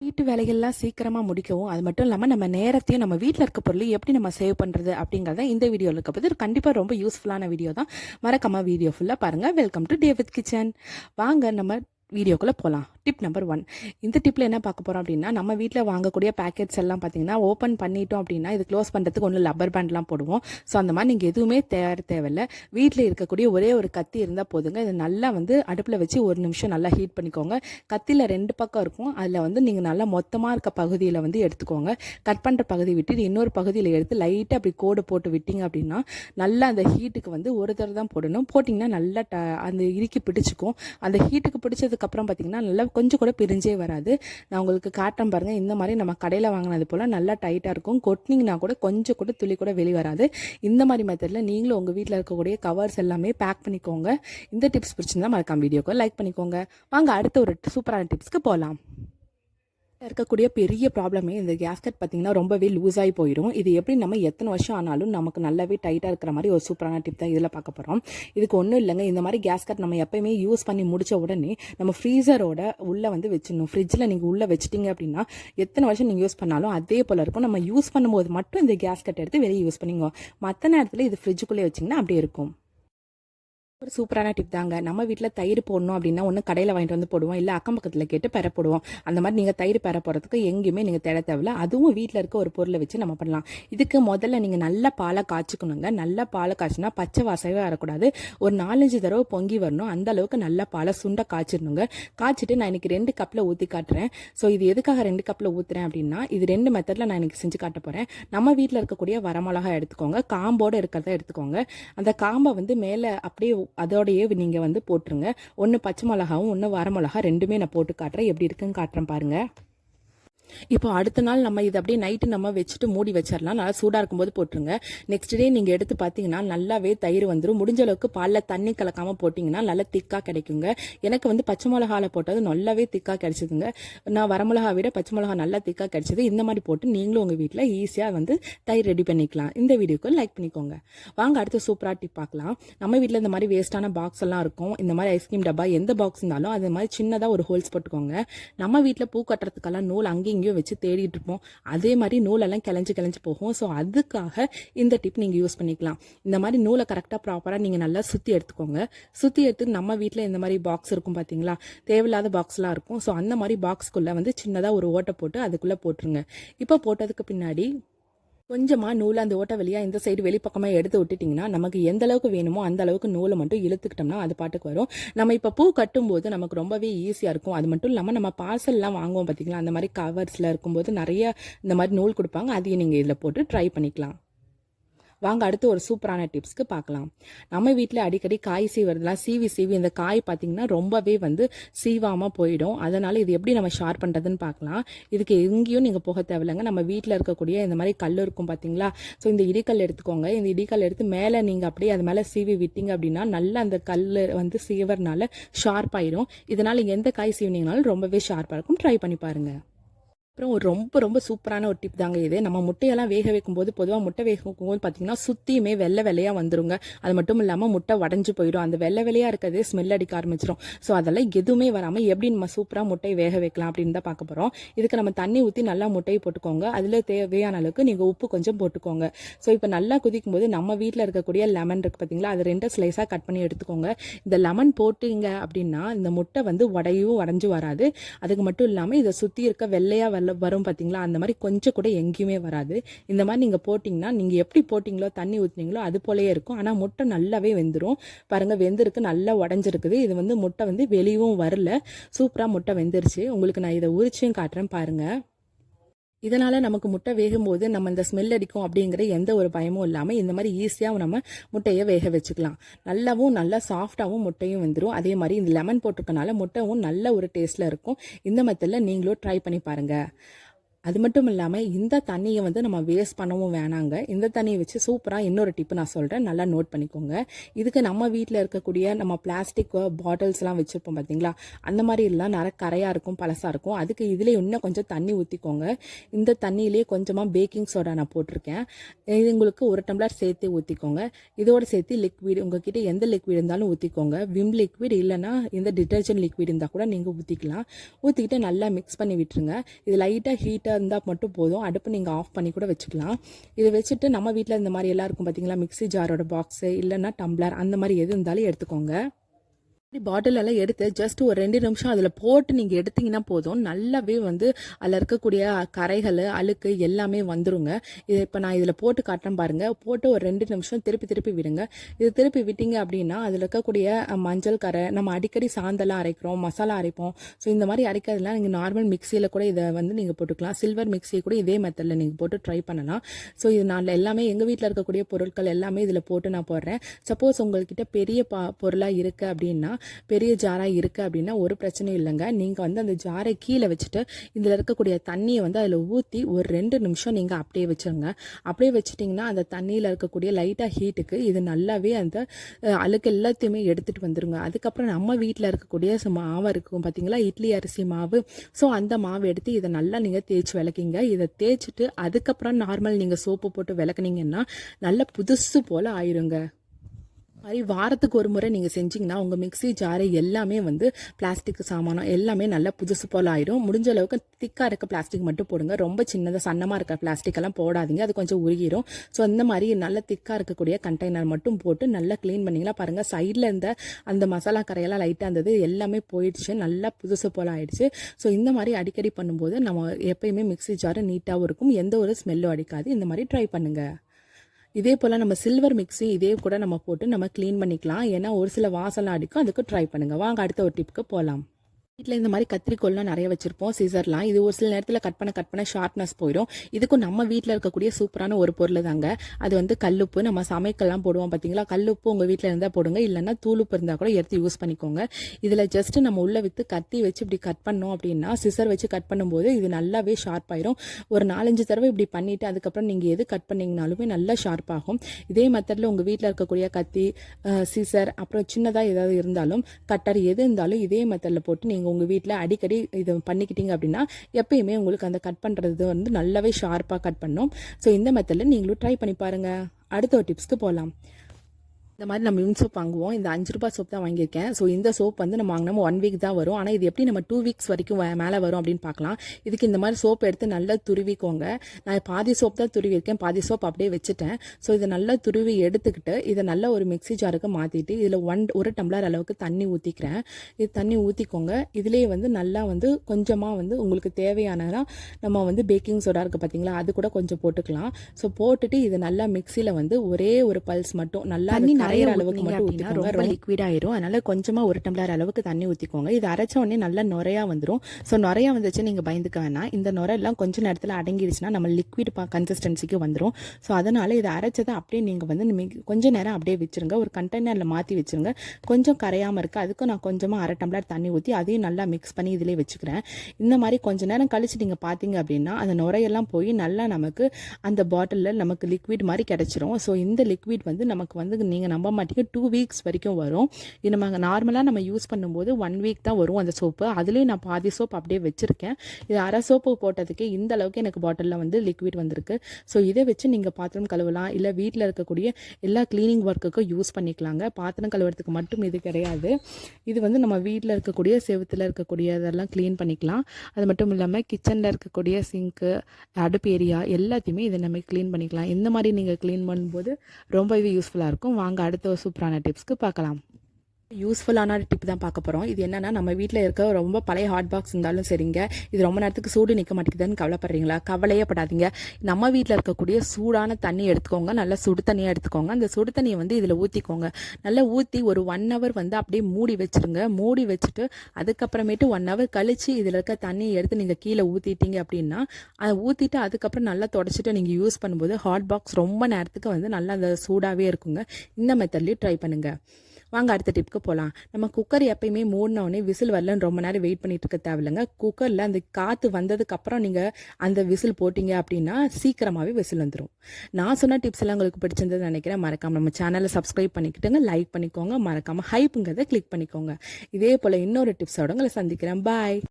வீட்டு வேலைகள்லாம் சீக்கிரமாக முடிக்கவும் அது மட்டும் இல்லாமல் நம்ம நேரத்தையும் நம்ம வீட்டில் இருக்க பொருள் எப்படி நம்ம சேவ் பண்ணுறது அப்படிங்கிறத இந்த வீடியோவில் இருக்க போது கண்டிப்பாக ரொம்ப யூஸ்ஃபுல்லான வீடியோ தான். மறக்காமல் வீடியோ ஃபுல்லாக பாருங்கள் வெல்கம் டு டேவித் கிச்சன் வாங்க நம்ம வீடியோக்குள்ளே போகலாம் டிப் நம்பர் ஒன் இந்த டிப்பில் என்ன பார்க்க போகிறோம் அப்படின்னா நம்ம வீட்டில் வாங்கக்கூடிய பேக்கெட்ஸ் எல்லாம் பார்த்தீங்கன்னா ஓப்பன் பண்ணிட்டோம் அப்படின்னா இது க்ளோஸ் பண்ணுறதுக்கு ஒன்றும் லப்பர் பேண்ட்லாம் போடுவோம். ஸோ அந்த மாதிரி நீங்கள் எதுவுமே தேவை தேவையில்ல. வீட்டில் இருக்கக்கூடிய ஒரே ஒரு கத்தி இருந்தால் போதுங்க. இது நல்லா வந்து அடுப்பில் வச்சு ஒரு நிமிஷம் நல்லா ஹீட் பண்ணிக்கோங்க. கத்தியில் ரெண்டு பக்கம் இருக்கும். அதில் வந்து நீங்கள் நல்லா மொத்தமாக இருக்க பகுதியில் வந்து எடுத்துக்கோங்க. கட் பண்ணுற பகுதி விட்டு இன்னொரு பகுதியில் எடுத்து லைட்டாக அப்படி கோடு போட்டு விட்டீங்க அப்படின்னா நல்லா அந்த ஹீட்டுக்கு வந்து ஒரு தடவை தான் போடணும். போட்டிங்கன்னா நல்லா ட அந்த இறுக்கி பிடிச்சிக்கும். அந்த ஹீட்டுக்கு பிடிச்சது அதுக்கப்புறம் பார்த்தீங்கன்னா நல்லா கொஞ்சம் கூட பிரிஞ்சே வராது. நான் உங்களுக்கு காட்டுறேன் பாருங்கள் இந்த மாதிரி நம்ம கடையில் வாங்கினது போல் நல்லா டைட்டாக இருக்கும். கொட்டினீங்கன்னா கூட கொஞ்சம் கூட துளி கூட வெளி வராது. இந்த மாதிரி மெத்தடில் நீங்களும் உங்கள் வீட்டில் இருக்கக்கூடிய கவர்ஸ் எல்லாமே பேக் பண்ணிக்கோங்க. இந்த டிப்ஸ் பிடிச்சிருந்தா மறக்காம வீடியோக்கு லைக் பண்ணிக்கோங்க. வாங்க அடுத்த ஒரு சூப்பரான டிப்ஸ்க்கு போகலாம் இருக்கக்கூடிய பெரிய ப்ராப்ளமே இந்த கேஸ்கட் பார்த்தீங்கன்னா ரொம்பவே லூஸ் ஆகி போயிடும். இது எப்படி நம்ம எத்தனை வருஷம் ஆனாலும் நமக்கு நல்லாவே டைட்டாக இருக்கிற மாதிரி ஒரு சூப்பரான டிப் தான் இதில் பார்க்க போகிறோம் இதுக்கு ஒன்றும் இல்லைங்க. இந்த மாதிரி கேஸ்கட் நம்ம எப்பயுமே யூஸ் பண்ணி முடித்த உடனே நம்ம ஃப்ரீசரோட உள்ளே வந்து வச்சிடணும். ஃப்ரிட்ஜில் நீங்கள் உள்ளே வச்சிட்டிங்க அப்படின்னா எத்தனை வருஷம் நீங்கள் யூஸ் பண்ணாலும் அதே போல் இருக்கும். நம்ம யூஸ் பண்ணும்போது மட்டும் இந்த கேஸ்கட் எடுத்து வெளியே யூஸ் பண்ணிங்க மற்ற நேரத்தில் இது ஃப்ரிட்ஜுக்குள்ளே வச்சிங்கன்னா அப்படியே இருக்கும். ஒரு சூப்பரான டிப் தாங்க. நம்ம வீட்டில் தயிர் போடணும் அப்படின்னா ஒன்று கடையில் வாங்கிட்டு வந்து போடுவோம். இல்லை அக்கம் பக்கத்தில் கேட்டு பெற போடுவோம். அந்த மாதிரி நீங்கள் தயிர் பெற போகிறதுக்கு எங்கேயுமே நீங்கள் தேட தேவையில்ல. அதுவும் வீட்டில் இருக்க ஒரு பொருளை வச்சு நம்ம பண்ணலாம். இதுக்கு முதல்ல நீங்கள் நல்ல பாலை காய்ச்சிக்கணுங்க. நல்ல பாலை காய்ச்சினா பச்சை வாசவே வரக்கூடாது. ஒரு நாலஞ்சு தடவை பொங்கி வரணும். அந்த அளவுக்கு நல்ல பாலை சுண்ட காய்ச்சிடணுங்க. காய்ச்சிட்டு நான் இன்னைக்கு ரெண்டு கப்பில் ஊற்றி காட்டுறேன். ஸோ இது எதுக்காக ரெண்டு கப்பில் ஊற்றுறேன் அப்படின்னா இது ரெண்டு மெத்தடில் நான் இன்னைக்கு செஞ்சு காட்ட போகிறேன் நம்ம வீட்டில் இருக்கக்கூடிய வரமிளகா எடுத்துக்கோங்க. காம்போடு இருக்கிறத எடுத்துக்கோங்க. அந்த காம்பை வந்து மேலே அப்படியே அதோடையே நீங்கள் வந்து போட்டுருங்க. ஒன்று பச்சை மிளகாவும் ஒன்று வரமிளகா ரெண்டுமே நான் போட்டு காட்டுறேன். எப்படி இருக்குன்னு காட்டுறேன் பாருங்கள் இப்போ அடுத்த நாள் நம்ம இதை அப்படியே நைட்டு நம்ம வச்சுட்டு மூடி வச்சிடலாம். நல்லா சூடாக இருக்கும்போது போட்டுருங்க. நெக்ஸ்ட் டே நீங்கள் எடுத்து பார்த்தீங்கன்னா நல்லாவே தயிர் வந்துடும் முடிஞ்ச அளவுக்கு பாலில் தண்ணி கலக்காமல் போட்டிங்கன்னா நல்லா திக்காக கிடைக்குங்க. எனக்கு வந்து பச்சை மிளகாவில் போட்டது நல்லாவே திக்காக கிடைச்சிதுங்க. நான் வரமிளகா விட பச்சை மிளகா நல்லா திக்காக கிடைச்சிது. இந்த மாதிரி போட்டு நீங்களும் உங்கள் வீட்டில் ஈஸியாக வந்து தயிர் ரெடி பண்ணிக்கலாம். இந்த வீடியோக்கு லைக் பண்ணிக்கோங்க. வாங்க அடுத்த சூப்பராக டிப் பார்க்கலாம். நம்ம வீட்டில் இந்த மாதிரி வேஸ்ட்டான பாக்ஸ் எல்லாம் இருக்கும். இந்த மாதிரி ஐஸ்கிரீம் டப்பா எந்த பாக்ஸ் இருந்தாலும் அது மாதிரி சின்னதாக ஒரு ஹோல்ஸ் போட்டுக்கோங்க. நம்ம வீட்டில் பூ கட்டுறதுக்கெல்லாம் நூல் அங்கேயும் எங்கேயோ வச்சு தேடிட்டு இருப்போம். அதே மாதிரி நூலெல்லாம் கிளஞ்சி கிளஞ்சி போகும். ஸோ அதுக்காக இந்த டிப் நீங்கள் யூஸ் பண்ணிக்கலாம். இந்த மாதிரி நூலை கரெக்டாக ப்ராப்பராக நீங்கள் நல்லா சுற்றி எடுத்துக்கோங்க. சுற்றி எடுத்து நம்ம வீட்டில் இந்த மாதிரி பாக்ஸ் இருக்கும் பார்த்தீங்களா தேவையில்லாத பாக்ஸ்லாம் இருக்கும். ஸோ அந்த மாதிரி பாக்ஸ்க்குள்ளே வந்து சின்னதாக ஒரு ஓட்டை போட்டு அதுக்குள்ளே போட்டுருங்க. இப்போ போட்டதுக்கு பின்னாடி கொஞ்சமாக நூலை அந்த ஓட்ட வழியாக இந்த சைடு வெளிப்பக்கமாக எடுத்து விட்டுட்டிங்கன்னா நமக்கு எந்த அளவுக்கு வேணுமோ அந்த அளவுக்கு நூலை மட்டும் இழுத்துக்கிட்டோம்னா அது பாட்டுக்கு வரும். நம்ம இப்போ பூ கட்டும்போது நமக்கு ரொம்பவே ஈஸியாக இருக்கும். அது மட்டும் இல்லாமல் நம்ம பார்சல்லாம் வாங்குவோம் பார்த்திங்களா அந்த மாதிரி கவர்ஸில் இருக்கும்போது நிறைய இந்த மாதிரி நூல் கொடுப்பாங்க. அதையும் நீங்கள் இதில் போட்டு ட்ரை பண்ணிக்கலாம். வாங்க அடுத்து ஒரு சூப்பரான டிப்ஸ்க்கு பார்க்கலாம். நம்ம வீட்டில் அடிக்கடி காய் சீவுறதுலாம் சீவி சீவி இந்த காய் பார்த்தீங்கன்னா ரொம்பவே வந்து சீவாமல் போயிடும். அதனால் இது எப்படி நம்ம ஷார்ப் பண்ணுறதுன்னு பார்க்கலாம். இதுக்கு எங்கேயும் நீங்கள் போக தேவையில்லைங்க. நம்ம வீட்டில் இருக்கக்கூடிய இந்த மாதிரி கல் இருக்கும் பார்த்தீங்களா ஸோ இந்த இடிக்கல் எடுத்துக்கோங்க. இந்த இடிக்கல் எடுத்து மேலே நீங்கள் அப்படியே அது மேலே சீவி விட்டீங்க அப்படின்னா நல்லா அந்த கல் வந்து சீவறனால ஷார்ப் ஆயிடும். இதனால் எந்த காய் சீவினீங்கனாலும் ரொம்பவே ஷார்ப்பாக இருக்கும். ட்ரை பண்ணி பாருங்கள் அப்புறம் ஒரு ரொம்ப ரொம்ப சூப்பரான ஒரு டிப் தாங்க இது. நம்ம முட்டையெல்லாம் வேக வைக்கும்போது பொதுவாக முட்டை வேக வைக்கும்போது பார்த்தீங்கன்னா சுற்றியுமே வெள்ளை வெள்ளையாக வந்துருங்க. அது மட்டும் இல்லாமல் முட்டை உடஞ்சி போயிடும். அந்த வெள்ளை வெள்ளையாக இருக்கிறதே ஸ்மெல் அடிக்க ஆரம்பிச்சிடும் ஸோ அதெல்லாம் எதுவுமே வராமல் எப்படி நம்ம சூப்பராக முட்டையை வேக வைக்கலாம் அப்படின்னு தான் பார்க்க போகிறோம் இதுக்கு நம்ம தண்ணி ஊற்றி நல்லா முட்டையை போட்டுக்கோங்க. அதில் தேவையான அளவுக்கு நீங்கள் உப்பு கொஞ்சம் போட்டுக்கோங்க. ஸோ இப்போ நல்லா குதிக்கும் போது நம்ம வீட்டில் இருக்கக்கூடிய லெமன் இருக்குது பார்த்தீங்களா அது ரெண்டு ஸ்லைஸாக கட் பண்ணி எடுத்துக்கோங்க. இந்த லெமன் போட்டிங்க அப்படின்னா இந்த முட்டை வந்து உடையும் உடஞ்சி வராது. அதுக்கு மட்டும் இல்லாமல் இதை சுற்றி இருக்க வெள்ளையாக வெள்ள வரும் பார்த்தீங்களா அந்த மாதிரி கொஞ்சம் கூட எங்கேயுமே வராது. இந்த மாதிரி நீங்கள் போட்டிங்கன்னா நீங்கள் எப்படி போட்டிங்களோ தண்ணி ஊற்றுனீங்களோ அது போலயே இருக்கும். ஆனால் முட்டை நல்லாவே வெந்துடும் பாருங்கள் வெந்திருக்கு நல்லா உடஞ்சிருக்குது. இது வந்து முட்டை வந்து வெளியும் வரல. சூப்பராக முட்டை வெந்துருச்சு. உங்களுக்கு நான் இதை உரிச்சியும் காட்டுறேன் பாருங்கள் இதனால் நமக்கு முட்டை வேகும்போது நம்ம இந்த ஸ்மெல் அடிக்கும் அப்படிங்கிற எந்த ஒரு பயமும் இல்லாமல் இந்த மாதிரி ஈஸியாக நம்ம முட்டையை வேக வச்சுக்கலாம். நல்லாவும் நல்லா சாஃப்டாகவும் முட்டையும் வந்துடும் அதே மாதிரி இந்த லெமன் போட்டிருக்கனால முட்டையும் நல்ல ஒரு டேஸ்ட்டில் இருக்கும். இந்த மெத்தடில் நீங்களும் ட்ரை பண்ணி பாருங்கள் அது மட்டும் இல்லாமல் இந்த தண்ணியை வந்து நம்ம வேஸ்ட் பண்ணவும் வேணாங்க. இந்த தண்ணியை வச்சு சூப்பராக இன்னொரு டிப்பு நான் சொல்கிறேன் நல்லா நோட் பண்ணிக்கோங்க. இதுக்கு நம்ம வீட்டில் இருக்கக்கூடிய நம்ம பிளாஸ்டிக் பாட்டில்ஸ்லாம் வச்சுருப்போம் பார்த்தீங்களா அந்த மாதிரி எல்லாம் நிறைய கரையாக இருக்கும் பழசாக இருக்கும். அதுக்கு இதில் இன்னும் கொஞ்சம் தண்ணி ஊற்றிக்கோங்க இந்த தண்ணியிலே கொஞ்சமாக பேக்கிங் சோடா நான் போட்டிருக்கேன். இது உங்களுக்கு ஒரு டம்ளர் சேர்த்து ஊற்றிக்கோங்க இதோடு சேர்த்து லிக்விட் உங்ககிட்ட எந்த லிக்விட் இருந்தாலும் ஊற்றிக்கோங்க விம் லிக்விட் இல்லைன்னா இந்த டிட்டர்ஜென்ட் லிக்விட் இருந்தால் கூட நீங்கள் ஊற்றிக்கலாம் ஊற்றிக்கிட்டு நல்லா மிக்ஸ் பண்ணி விட்டுருங்க. இது லைட்டாக ஹீட் லைட்டாக இருந்தால் மட்டும் போதும். அடுப்பு நீங்கள் ஆஃப் பண்ணி கூட வச்சுக்கலாம். இதை வச்சுட்டு நம்ம வீட்டில் இந்த மாதிரி எல்லாம் இருக்கும் பார்த்தீங்களா மிக்ஸி ஜாரோட பாக்ஸு இல்லைன்னா டம்ளர் அந்த மாதிரி எது இருந்தாலும் எடுத்துக்கோங்க. இப்படி பாட்டிலெல்லாம் எடுத்து ஜஸ்ட் ஒரு ரெண்டு நிமிஷம் அதில் போட்டு நீங்கள் எடுத்தீங்கன்னா போதும். நல்லாவே வந்து அதில் இருக்கக்கூடிய கரைகள் அழுக்கு எல்லாமே வந்துருங்க. இது இப்போ நான் இதில் போட்டு காட்டுறேன் பாருங்கள் போட்டு ஒரு ரெண்டு நிமிஷம் திருப்பி திருப்பி விடுங்க. இது திருப்பி விட்டீங்க அப்படின்னா அதில் இருக்கக்கூடிய மஞ்சள் கரை நம்ம அடிக்கடி சாந்தெல்லாம் அரைக்கிறோம் மசாலா அரைப்போம். ஸோ இந்த மாதிரி அரைக்கிறதுலாம் நீங்கள் நார்மல் மிக்சியில் கூட இதை வந்து நீங்கள் போட்டுக்கலாம். சில்வர் மிக்ஸி கூட இதே மெத்தடில் நீங்கள் போட்டு ட்ரை பண்ணலாம். ஸோ இது நான் எல்லாமே எங்கள் வீட்டில் இருக்கக்கூடிய பொருட்கள் எல்லாமே இதில் போட்டு நான் போடுறேன். சப்போஸ் உங்கள்கிட்ட பெரிய பா பொருளாக இருக்குது அப்படின்னா பெரிய ஜாராக இருக்குது அப்படின்னா ஒரு பிரச்சனையும் இல்லைங்க. நீங்கள் வந்து அந்த ஜாரை கீழே வச்சுட்டு இதில் இருக்கக்கூடிய தண்ணியை வந்து அதில் ஊற்றி ஒரு ரெண்டு நிமிஷம் நீங்கள் அப்படியே வச்சுருங்க. அப்படியே வச்சிட்டிங்கன்னா அந்த தண்ணியில் இருக்கக்கூடிய லைட்டாக ஹீட்டுக்கு இது நல்லாவே அந்த அழுக்கு எல்லாத்தையுமே எடுத்துகிட்டு வந்துடுங்க அதுக்கப்புறம் நம்ம வீட்டில் இருக்கக்கூடிய மாவு இருக்கும் பார்த்தீங்களா இட்லி அரிசி மாவு. ஸோ அந்த மாவு எடுத்து இதை நல்லா நீங்கள் தேய்ச்சி விளக்கிங்க. இதை தேய்ச்சிட்டு அதுக்கப்புறம் நார்மல் நீங்கள் சோப்பு போட்டு விளக்குனீங்கன்னா நல்லா புதுசு போல் ஆயிருங்க. மாதிரி வாரத்துக்கு ஒரு முறை நீங்கள் செஞ்சிங்கன்னா உங்கள் மிக்ஸி ஜாரு எல்லாமே வந்து பிளாஸ்டிக் சாமானம் எல்லாமே நல்லா புதுசு போல் ஆயிடும். முடிஞ்ச அளவுக்கு திக்காக இருக்க பிளாஸ்டிக் மட்டும் போடுங்க. ரொம்ப சின்னதாக சன்னமாக இருக்க பிளாஸ்டிக் எல்லாம் போடாதீங்க. அது கொஞ்சம் உருகிடும் ஸோ அந்த மாதிரி நல்ல திக்காக இருக்கக்கூடிய கண்டெய்னர் மட்டும் போட்டு நல்லா க்ளீன் பண்ணிங்கன்னா பாருங்கள் சைடில் இருந்த அந்த மசாலா கரையெல்லாம் லைட்டாக இருந்தது. எல்லாமே போயிடுச்சு. நல்லா புதுசு போல் ஆயிடுச்சு. ஸோ இந்த மாதிரி அடிக்கடி பண்ணும்போது நம்ம எப்பயுமே மிக்ஸி ஜாரு நீட்டாகவும் இருக்கும். எந்த ஒரு ஸ்மெல்லும் அடிக்காது. இந்த மாதிரி ட்ரை பண்ணுங்கள் இதே போல் நம்ம சில்வர் மிக்ஸி இதே கூட நம்ம போட்டு நம்ம க்ளீன் பண்ணிக்கலாம். ஏன்னா ஒரு சில வாசலாம் அடிக்கும். அதுக்கு ட்ரை பண்ணுங்கள் வாங்க அடுத்த ஒரு டிப்புக்கு போகலாம் வீட்டில் இந்த மாதிரி கத்திரிக்கோல்லாம் நிறைய வச்சுருப்போம் சிசர்லாம் இது ஒரு சில நேரத்தில் கட் பண்ண கட் பண்ண ஷார்ப்னஸ் போயிடும் இதுக்கும் நம்ம வீட்டில் இருக்கக்கூடிய சூப்பரான ஒரு பொருள் தாங்க. அது வந்து கல்லுப்பு. நம்ம சமைக்கெல்லாம் போடுவோம் பார்த்தீங்களா கல்லுப்பு உங்கள் வீட்டில் இருந்தால் போடுங்க. இல்லைன்னா தூளுப்பு இருந்தால் கூட எடுத்து யூஸ் பண்ணிக்கோங்க. இதில் ஜஸ்ட் நம்ம உள்ளே விற்று கத்தி வச்சு இப்படி கட் பண்ணோம் அப்படின்னா சிசர் வச்சு கட் பண்ணும்போது இது நல்லாவே ஷார்ப் ஆயிரும். ஒரு நாலஞ்சு தடவை இப்படி பண்ணிவிட்டு அதுக்கப்புறம் நீங்கள் எது கட் பண்ணிங்கனாலுமே நல்லா ஷார்ப் ஆகும். இதே மெத்தடில் உங்கள் வீட்டில் இருக்கக்கூடிய கத்தி சிசர் அப்புறம் சின்னதாக ஏதாவது இருந்தாலும் கட்டர் எது இருந்தாலும் இதே மெத்தடில் போட்டு நீங்கள் உங்கள் வீட்டில் அடிக்கடி இதை பண்ணிக்கிட்டீங்க அப்படின்னா எப்பயுமே உங்களுக்கு அந்த கட் பண்ணுறது வந்து நல்லாவே ஷார்ப்பாக கட் பண்ணும். ஸோ இந்த மெத்தடில் நீங்களும் ட்ரை பண்ணி பாருங்கள் அடுத்த ஒரு டிப்ஸ்க்கு போகலாம் இந்த மாதிரி நம்ம விம் சோப் வாங்குவோம். இந்த அஞ்சு ரூபாய் சோப் தான் வாங்கியிருக்கேன். ஸோ இந்த சோப் வந்து நம்ம வாங்கினோம் ஒன் வீக் தான் வரும். ஆனால் இது எப்படி நம்ம டூ வீக்ஸ் வரைக்கும் மேலே வரும் அப்படின்னு பார்க்கலாம். இதுக்கு இந்த மாதிரி சோப் எடுத்து நல்லா துருவிக்கோங்க. நான் பாதி சோப் தான் துருவிருக்கேன் பாதி சோப் அப்படியே வச்சுட்டேன். ஸோ இதை நல்லா துருவி எடுத்துக்கிட்டு இதை நல்லா ஒரு மிக்ஸி ஜாருக்கு மாற்றிட்டு இதில் ஒன் ஒரு டம்ளர் அளவுக்கு தண்ணி ஊற்றிக்கிறேன் இது தண்ணி ஊற்றிக்கோங்க இதுலேயே வந்து நல்லா வந்து கொஞ்சமாக வந்து உங்களுக்கு தேவையானதா நம்ம வந்து பேக்கிங் சோடா இருக்குது பார்த்தீங்களா அது கூட கொஞ்சம் போட்டுக்கலாம். ஸோ போட்டுட்டு இது நல்லா மிக்சியில் வந்து ஒரே ஒரு பல்ஸ் மட்டும் நல்லா கரையிற அளவுக்கு மட்டும் ஊற்றிக்கோங்க ரொம்ப லிக்விட் ஆயிரும். அதனால கொஞ்சமா ஒரு டம்ளர் அளவுக்கு தண்ணி ஊற்றிக்கோங்க இது அரைச்ச உடனே நல்லா நுரையா வந்துடும் ஸோ நுரையா வந்துச்சு நீங்க பயந்துக்க வேணாம். இந்த நுரை எல்லாம் கொஞ்ச நேரத்தில் அடங்கிடுச்சுன்னா நம்ம லிக்விட் கன்சிஸ்டன்சிக்கு வந்துடும் ஸோ அதனால இதை அரைச்சதை அப்படியே நீங்க வந்து மிக- கொஞ்ச நேரம் அப்படியே வச்சிருங்க. ஒரு கண்டெய்னர்ல மாத்தி வச்சிருங்க. கொஞ்சம் கரையாம இருக்கு. அதுக்கும் நான் கொஞ்சமா அரை டம்ளர் தண்ணி ஊற்றி அதையும் நல்லா மிக்ஸ் பண்ணி இதிலே வச்சுக்கிறேன். இந்த மாதிரி கொஞ்ச நேரம் கழிச்சு நீங்க பார்த்தீங்க அப்படின்னா அந்த நுரையெல்லாம் போய் நல்லா நமக்கு அந்த பாட்டிலில் நமக்கு லிக்விட் மாதிரி கிடைச்சிரும். ஸோ இந்த லிக்விட் வந்து நமக்கு வந்து நீங்கள் நம்ப மாட்டீங்க டூ வீக்ஸ் வரைக்கும் வரும். இது நம்ம நார்மலாக நம்ம யூஸ் பண்ணும்போது ஒன் வீக் தான் வரும் அந்த சோப்பு அதுலேயும் நான் பாதி சோப் அப்படியே வச்சுருக்கேன். இது அரை சோப்பு போட்டதுக்கு இந்த அளவுக்கு எனக்கு பாட்டிலில் வந்து லிக்விட் வந்திருக்கு. ஸோ இதை வச்சு நீங்கள் பாத்திரம் கழுவலாம். இல்லை வீட்டில் இருக்கக்கூடிய எல்லா க்ளீனிங் ஒர்க்குக்கும் யூஸ் பண்ணிக்கலாங்க. பாத்திரம் கழுவுறதுக்கு மட்டும் இது கிடையாது. இது வந்து நம்ம வீட்டில் இருக்கக்கூடிய செவுத்துல இருக்கக்கூடிய இதெல்லாம் க்ளீன் பண்ணிக்கலாம். அது மட்டும் இல்லாமல் கிச்சனில் இருக்கக்கூடிய சிங்க்கு அடுப்பு ஏரியா எல்லாத்தையுமே இதை நம்ம க்ளீன் பண்ணிக்கலாம். இந்த மாதிரி நீங்கள் க்ளீன் பண்ணும்போது ரொம்பவே யூஸ்ஃபுல்லாக இருக்கும். வாங்க அடுத்த ஒரு சூப்பரான டிப்ஸ்க்கு பார்க்கலாம். யூஸ்ஃபுல்லான டிப் தான் பார்க்க போகிறோம் இது என்னென்னா நம்ம வீட்டில் இருக்க ரொம்ப பழைய ஹாட் பாக்ஸ் இருந்தாலும் சரிங்க. இது ரொம்ப நேரத்துக்கு சூடு நிற்க மாட்டேங்குதுன்னு கவலைப்படுறீங்களா? கவலையே படாதீங்க. நம்ம வீட்டில் இருக்கக்கூடிய சூடான தண்ணி எடுத்துக்கோங்க. நல்லா சுடு தண்ணியாக எடுத்துக்கோங்க. அந்த சுடு தண்ணியை வந்து இதில் ஊற்றிக்கோங்க நல்லா ஊற்றி ஒரு ஒன் ஹவர் வந்து அப்படியே மூடி வச்சிருங்க. மூடி வச்சுட்டு அதுக்கப்புறமேட்டு ஒன் ஹவர் கழித்து இதில் இருக்க தண்ணியை எடுத்து நீங்கள் கீழே ஊற்றிட்டீங்க அப்படின்னா அதை ஊற்றிட்டு அதுக்கப்புறம் நல்லா தொடச்சிட்டு நீங்கள் யூஸ் பண்ணும்போது ஹாட் பாக்ஸ் ரொம்ப நேரத்துக்கு வந்து நல்லா அந்த சூடாகவே இருக்குங்க. இந்த மெத்தட்லேயும் ட்ரை பண்ணுங்கள் வாங்க அடுத்த டிப்க்கு போகலாம் நம்ம குக்கர் எப்பயுமே மூடினோடனே விசில் வரலன்னு ரொம்ப நேரம் வெயிட் பண்ணிட்டு இருக்க தேவையில்லைங்க. குக்கரில் அந்த காற்று வந்ததுக்கப்புறம் நீங்கள் அந்த விசில் போட்டிங்க அப்படின்னா சீக்கிரமாகவே விசில் வந்துடும் நான் சொன்ன டிப்ஸ் எல்லாம் உங்களுக்கு பிடிச்சிருந்தது நினைக்கிறேன். மறக்காமல் நம்ம சேனலை சப்ஸ்கிரைப் பண்ணிக்கிட்டுங்க லைக் பண்ணிக்கோங்க. மறக்காமல் ஹைப்புங்கிறத கிளிக் பண்ணிக்கோங்க. இதே போல் இன்னொரு டிப்ஸோட உங்களை சந்திக்கிறேன். பாய்